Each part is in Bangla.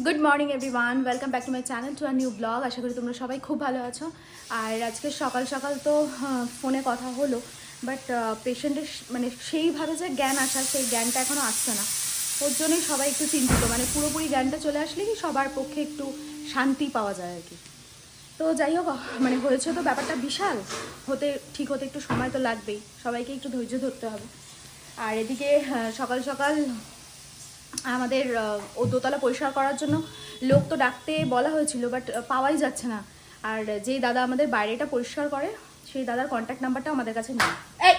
Good morning everyone welcome back to my channel to a new blog আশা করি তোমরা সবাই খুব ভালো আছো। আর আজকে সকাল সকাল তো ফোনে কথা হলো বাট পেশেন্টের মানে সেইভাবে যে জ্ঞান আসা, সেই জ্ঞানটা এখনও আসছে না। ওর জন্যই সবাই একটু চিন্তিত। মানে পুরোপুরি জ্ঞানটা চলে আসলে কি সবার পক্ষে একটু শান্তি পাওয়া যায় আর কি। তো যাই হোক মানে হয়েছে তো ব্যাপারটা বিশাল। হতে, ঠিক হতে একটু সময় তো লাগবেই। সবাইকে একটু ধৈর্য ধরতে হবে। আর এদিকে সকাল সকাল আমাদের ও দোতলা পরিষ্কার করার জন্য লোক তো ডাকতে বলা হয়েছিল বাট পাওয়াই যাচ্ছে না। আর যেই দাদা আমাদের বাইরেটা পরিষ্কার করে, সেই দাদার কন্ট্যাক্ট নাম্বারটা আমাদের কাছে নেই। এই,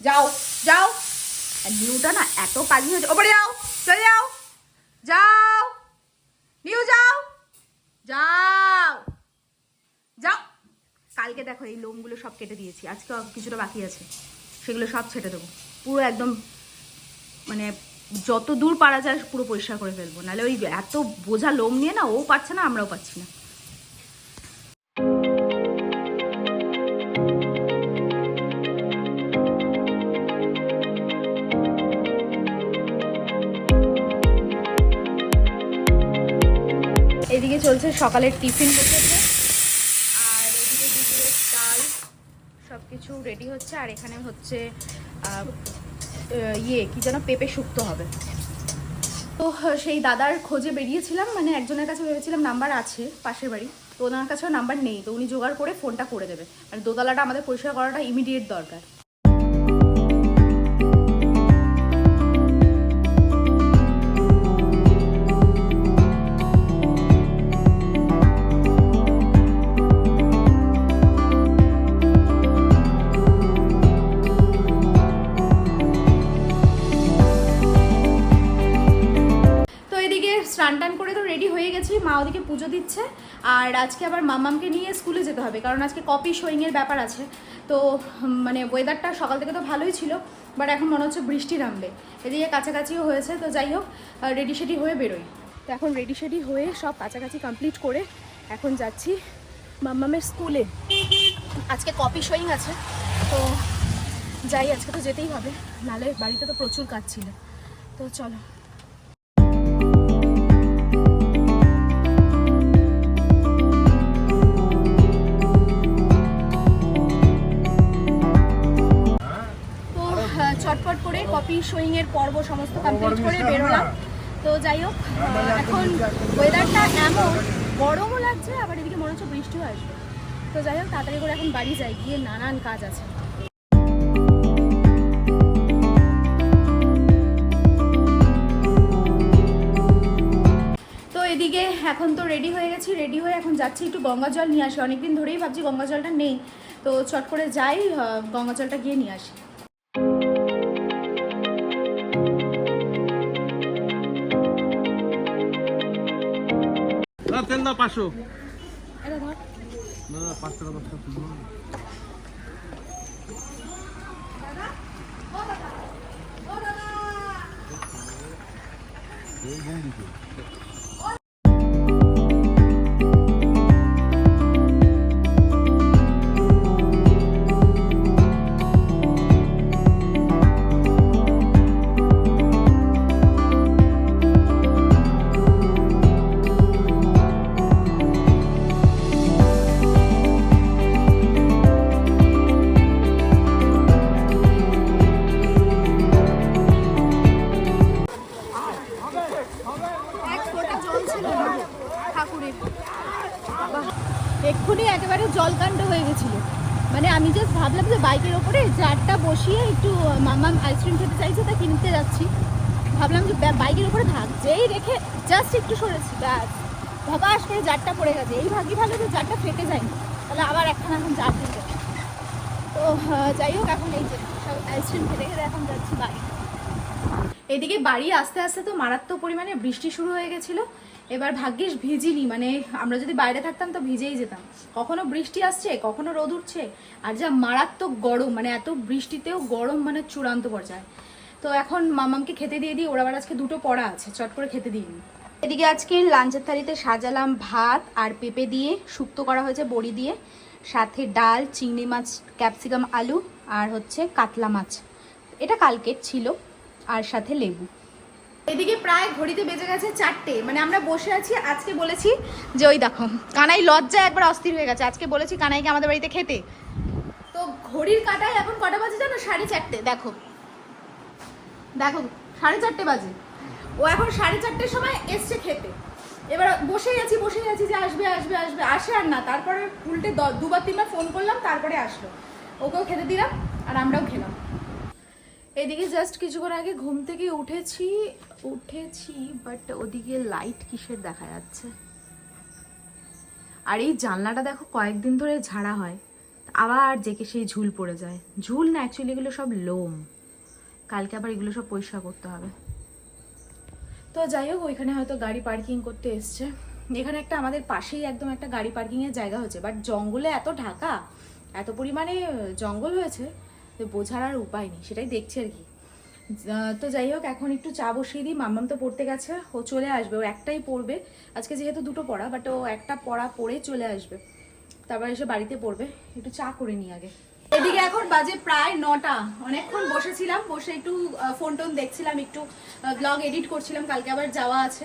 যাও যাও। নিউটা না এত কালি হয়েছে। ওপরে যাও, চলে যাও। যাও। নিউ যাও। যাও। যাও। কালকে দেখো এই লোমগুলো সব কেটে দিয়েছি। আজকে কিছুটা বাকি আছে। সেগুলো সব ছেটে দেবো। পুরো একদম মানে যত দূর পারা যায় পুরো পরিষ্কার করে ফেলব। নাহলে ওই এত বোঝা লোম নিয়ে না, ও পারছে না, আমরাও পাচ্ছি না। এদিকে চলছে সকালের টিফিন। বসেছে আর এদিকে দুপুরের চাল সব কিছু রেডি হচ্ছে। আর এখানে হচ্ছে ইয়ে কি যেন পেঁপে শুক্তো হবে। তো সেই দাদার খোঁজে বেরিয়েছিলাম মানে একজনের কাছে ভেবেছিলাম নাম্বার আছে, পাশের বাড়ি। তো ওনার কাছেও নাম্বার নেই, তো উনি জোগাড় করে ফোনটা করে দেবে। মানে দোতলাটা আমাদের পরিষ্কার করাটা ইমিডিয়েট দরকার। টান করে তো রেডি হয়ে গেছি, মা ওদিকে পুজো দিচ্ছে, আর আজকে আবার মামামকে নিয়ে স্কুলে যেতে হবে, কারণ আজকে কপি শোয়িংয়ের ব্যাপার আছে। তো মানে ওয়েদারটা সকাল থেকে তো ভালোই ছিল বাট এখন মনে হচ্ছে বৃষ্টি নামবে। এদিকে কাছাকাছিও হয়েছে, তো যাই হোক রেডি সেডি হয়ে বেরোই। তো এখন রেডি সেডি হয়ে সব কাছাকাছি কমপ্লিট করে এখন যাচ্ছি মাম্মামের স্কুলে। আজকে কপি শোয়িং আছে, তো যাই, আজকে তো যেতেই হবে, নালে বাড়িতে তো প্রচুর কাজ ছিল। তো চলো। পর্ব সমস্ত কমপ্লিট করে বেরোলাম। তো যাই হোক এখন ওয়েদারটা এমন গরমও লাগছে আবার এদিকে মনে হচ্ছে বৃষ্টিও আসবে। তো যাই হোক তাড়াতাড়ি করে এখন বাড়ি যাই গিয়ে নানান কাজ আছে। তো এদিকে এখন তো রেডি হয়ে গেছি রেডি হয়ে এখন যাচ্ছি একটু গঙ্গা জল নিয়ে আসি। অনেকদিন ধরেই ভাবছি গঙ্গা জলটা নেই। তো চট করে যাই গঙ্গা জলটা গিয়ে নিয়ে আসি। না পাঁচশো। না পাঁচ টাকা দশ টাকা। এক্ষুনি একেবারে জলকাণ্ড হয়ে গেছিল। মানে আমি জাস্ট ভাবলাম যে বাইকের ওপরে জারটা বসিয়ে একটু, মামা আইসক্রিম খেতে চাইছে, তা কিনতে যাচ্ছি। ভাবলাম যে বাইকের ওপরে থাক যেই রেখে জাস্ট একটু সরেছি, ব্যাস। ধপাস করে জারটা পড়ে গেছে। এই ভাগ্য ভালো যে জারটা ফেটে যায়নি, তাহলে আবার এখন এখন জার দিতে তো যাই হোক, এখন এই যে, সব আইসক্রিম খেতে খেতে এখন যাচ্ছি বাড়ি। এদিকে বাড়ি আস্তে আস্তে তো মারাত্মক পরিমাণে বৃষ্টি শুরু হয়ে গেছিল। এবার ভাগ্যিস ভিজিনি মানে আমরা যদি বাইরে থাকতাম তো ভিজেই যেতাম। কখনো বৃষ্টি আসছে, কখনো রোদ উঠছে, আর যা মারাত্মক গরম মানে এত বৃষ্টিতেও গরম মানে চূড়ান্ত পর্যায়ে। তো এখন মামামকে খেতে দিয়ে দিই ওর আবার আজকে দুটো পড়া আছে, চট করে খেতে দিই এদিকে আজকে লাঞ্চের থালিতে সাজালাম ভাত আর পেঁপে দিয়ে শুক্তো করা হয়েছে বড়ি দিয়ে। সাথে ডাল, চিংড়ি মাছ, ক্যাপসিকাম, আলু আর হচ্ছে কাতলা মাছ। এটা কালকের ছিল। আর সাথে লেবু। এদিকে প্রায় ঘড়িতে বেজে গেছে চারটে। মানে আমরা বসে আছি, আজকে বলেছি যে, ওই দেখো, কানাই লজ্জা একবার অস্থির হয়ে গেছে। আজকে বলেছি কানাইকে আমাদের বাড়িতে খেতে। তো ঘড়ির কাটায় এখন কটা বাজে জানো? সাড়ে চারটে। দেখো। দেখো, সাড়ে চারটে বাজে। ও এখন সাড়ে চারটের সময় এসছে খেতে। এবার বসেই আছি বসেই আছি যে, আসবে আসবে আসবে। আসে আর না। তারপরে উল্টে দুবার, তিনবার ফোন করলাম, তারপরে আসলো। ওকেও খেতে দিলাম, আর আমরাও খেলাম। এদিকে জাস্ট কিছুক্ষণ আগে ঘুম থেকে উঠেছি উঠেছি বাট ওদিকে লাইট কিসের দেখা যাচ্ছে? আর এই জানলাটা দেখো কয়েকদিন ধরে ঝাড়া হয়, আবার জেকে সেই ঝুল পড়ে যায়। ঝুল না অ্যাকচুয়ালি এগুলো সব লোম। কালকে আবার এগুলো সব পরিষ্কার করতে হবে। তো যাই হোক, ওইখানে হয়তো গাড়ি পার্কিং করতে এসছে। এখানে একটা আমাদের পাশেই একদম একটা গাড়ি পার্কিংয়ের জায়গা হচ্ছে বাট জঙ্গলে এত ঢাকা, এত পরিমাণে জঙ্গল হয়েছে যে বোঝার আর উপায় নেই, সেটাই দেখছি আর কি। তো যাই হোক, এখন একটু চা বসিয়ে দিই, মাম্মাম তো পড়তে গেছে, ও চলে আসবে, ও একটাই পড়বে। আজকে যেহেতু দুটো পড়া বাট ও একটা পড়া পড়ে চলে আসবে। তারপর এসে বাড়িতে পড়বে, একটু চা করে নিই আগে। এদিকে এখন বাজে প্রায় নটা, অনেকক্ষণ বসেছিলাম, বসে একটু ফোন টোন দেখছিলাম, একটু ব্লগ এডিট করছিলাম, কালকে আবার যাওয়া আছে।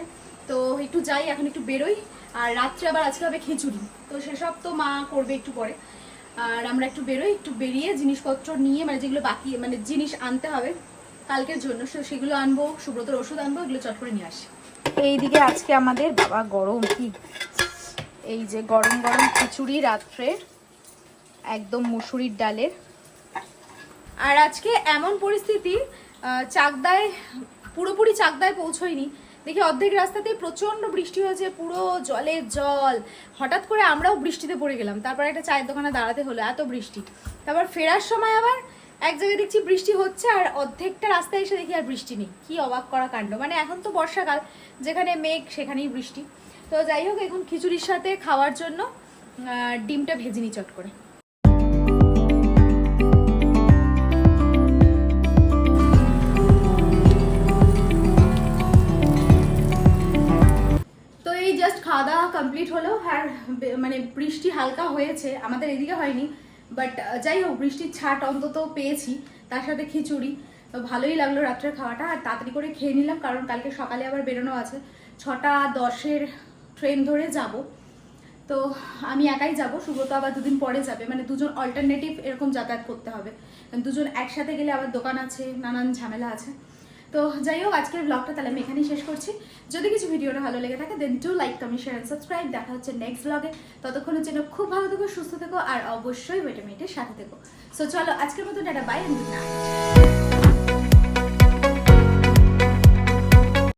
তো একটু যাই, এখন একটু বেরোই, আর রাত্রে আবার আজকে হবে খিচুড়ি। তো সেসব তো মা করবে একটু পরে। আর আমরা একটু বেরোই, একটু বেরিয়ে জিনিসপত্র নিয়ে মানে যেগুলো বাকি মানে জিনিস আনতে হবে কালকের জন্য সেগুলো আনব, সুব্রতর ওষুধ আনব, এগুলো চট করে নিয়ে আসি। এইদিকে আজকে আমাদের, বাবা গরম কি? এই যে গরম গরম খিচুড়ি রাত্রে, একদম মুসুরির ডালের। আর আজকে এমন পরিস্থিতি চাকদায়, পুরোপুরি চাকদায় পৌঁছয়নি। দেখি অর্ধেক রাস্তাতেই প্রচণ্ড বৃষ্টি হয়েছে, পুরো জলে জল। হঠাৎ করে আমরাও বৃষ্টিতে পড়ে গেলাম। তারপর একটা চায়ের দোকানে দাঁড়াতে হলো, এত বৃষ্টি। তারপর ফেরার সময় আবার এক জায়গায় দেখছি বৃষ্টি হচ্ছে আর অর্ধেকটা রাস্তায় এসে দেখি আর বৃষ্টি নেই। কি অবাক করা কাণ্ড। মানে এখন তো বর্ষাকাল, যেখানে মেঘ সেখানেই বৃষ্টি। তো যাই হোক, এখন খিচুড়ির সাথে খাওয়ার জন্য ডিমটা ভেজে নিই চট করে। খাওয়া দাওয়া কমপ্লিট হলো, আর মানে বৃষ্টি হালকা হয়েছে, আমাদের এদিকে হয়নি বাট যাই হোক, বৃষ্টির ছাট অন্তত পেয়েছি, তার সাথে খিচুড়ি, তো ভালোই লাগল রাত্রের খাওয়াটা, আর তাড়াতাড়ি করে খেয়ে নিলাম, কারণ কালকে সকালে আবার বেরোনো আছে, ছটা দশের ট্রেন ধরে যাব, তো আমি একাই যাব, সুব্রত আবার দুদিন পরে যাবে মানে দুজন অল্টারনেটিভ এরকম যাতায়াত করতে হবে, দুজন একসাথে গেলে আবার দোকান আছে, নানান ঝামেলা আছে তো যাই হোক, আজকের ব্লগটা তাহলে আমি এখানেই শেষ করছি। যদি কিছু ভিডিওটা ভালো লেগে থাকে then do like comment share subscribe দেখা হচ্ছে নেক্সট ব্লগে ততক্ষণের জন্য খুব ভালো থেকো, সুস্থ থেকো, আর অবশ্যই ভিটামিনের সাথে থেকো। সো চলো, আজকের মতো data bye and good night